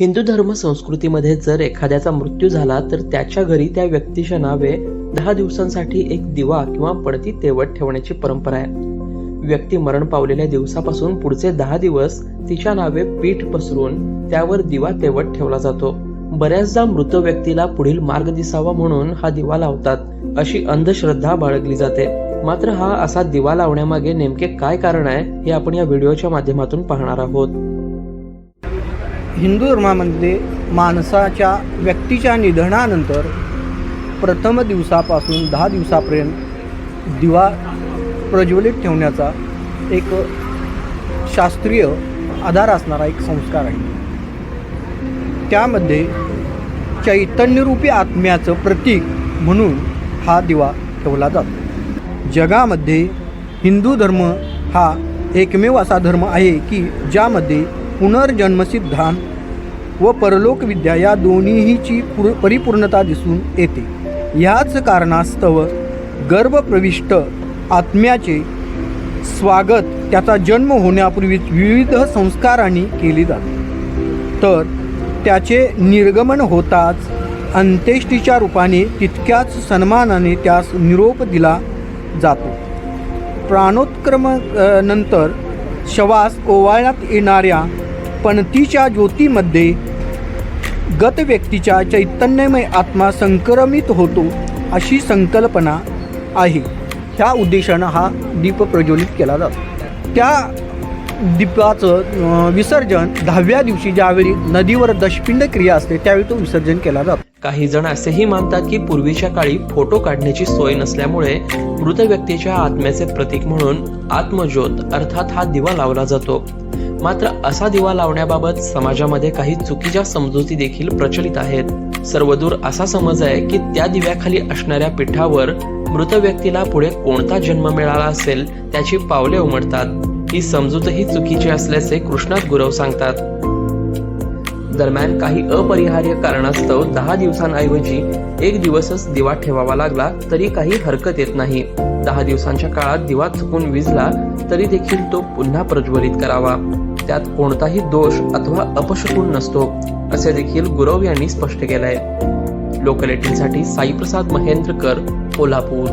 हिंदू धर्म संस्कृतीमध्ये जर एखाद्याचा मृत्यू झाला तर त्याच्या घरी त्या व्यक्तीच्या नावे दहा दिवसांसाठी एक दिवा किंवा पडती तेवट ठेवण्याची परंपरा आहे. व्यक्ती मरण पावलेल्या दिवसापासून पुढचे दहा दिवस तिच्या नावे पीठ पसरून त्यावर दिवा तेवट ठेवला जातो. बऱ्याचदा मृत व्यक्तीला पुढील मार्ग दिसावा म्हणून हा दिवा लावतात अशी अंधश्रद्धा बाळगली जाते. मात्र हा असा दिवा लावण्यामागे नेमके काय कारण आहे हे आपण या व्हिडिओच्या माध्यमातून पाहणार आहोत. हिंदू धर्मामध्ये माणसाच्या व्यक्तीच्या निधनानंतर प्रथम दिवसापासून दहा दिवसापर्यंत दिवा प्रज्वलित ठेवण्याचा एक शास्त्रीय आधार असणारा एक संस्कार आहे. त्यामध्ये चैतन्यरूपी आत्म्याचं प्रतीक म्हणून हा दिवा ठेवला जातो. जगामध्ये हिंदू धर्म हा एकमेव असा धर्म आहे की ज्यामध्ये पुनर्जन्मसिद्धांत व परलोकविद्या या दोन्हीची पुर परिपूर्णता दिसून येते. ह्याच कारणास्तव गर्भप्रविष्ट आत्म्याचे स्वागत त्याचा जन्म होण्यापूर्वीच विविध संस्कारांनी केले जाते. तर त्याचे निर्गमन होताच अंत्येष्टीच्या रूपाने तितक्याच सन्मानाने त्यास निरोप दिला जातो. प्राणोत्क्रम नंतर शवास ओवाळण्यात येणाऱ्या पणतीच्या ज्योतीमध्ये गत व्यक्तीच्या चैतन्यमय आत्मा संक्रमित होतो अशी संकल्पना आहे. ह्या उद्देशानं हा दीप प्रज्वलित केला जातो. त्या दीपाचं विसर्जन दहाव्या दिवशी ज्यावेळी नदीवर दशपिंड क्रिया असते त्यावेळी तो विसर्जन केला जातो. काही जण असेही मानतात की पूर्वीच्या काळी फोटो काढण्याची सोय नसल्यामुळे मृत व्यक्तीच्या आत्म्याचे प्रतीक म्हणून आत्मज्योत अर्थात हा दिवा लावला जातो. मात्र असा दिवा लावण्याबाबत समाजामध्ये काही चुकीच्या समजुती देखील प्रचलित आहेत. सर्वदूर असा समज आहे की त्या दिव्याखाली असणाऱ्या पिठावर मृत व्यक्तीला पुढे कोणता जन्म मिळाला असेल त्याची पावले उमटतात. ही समजूतही चुकीची असल्याचे कृष्णात गुरव सांगतात. दरम्यान काही अपरिहार्य कारणास्तव दहा दिवसांऐवजी एक दिवसच दिवा ठेवावा लागला तरी काही हरकत येत नाही. दहा दिवसांच्या काळात दिवा चुकून विजला तरी देखील तो पुन्हा प्रज्वलित करावा. त्यात कोणताही दोष अथवा अपशकून नसतो असे देखील गुरव यांनी स्पष्ट केलंय. लोकलेटीसाठी साईप्रसाद महेंद्रकर कोल्हापूर.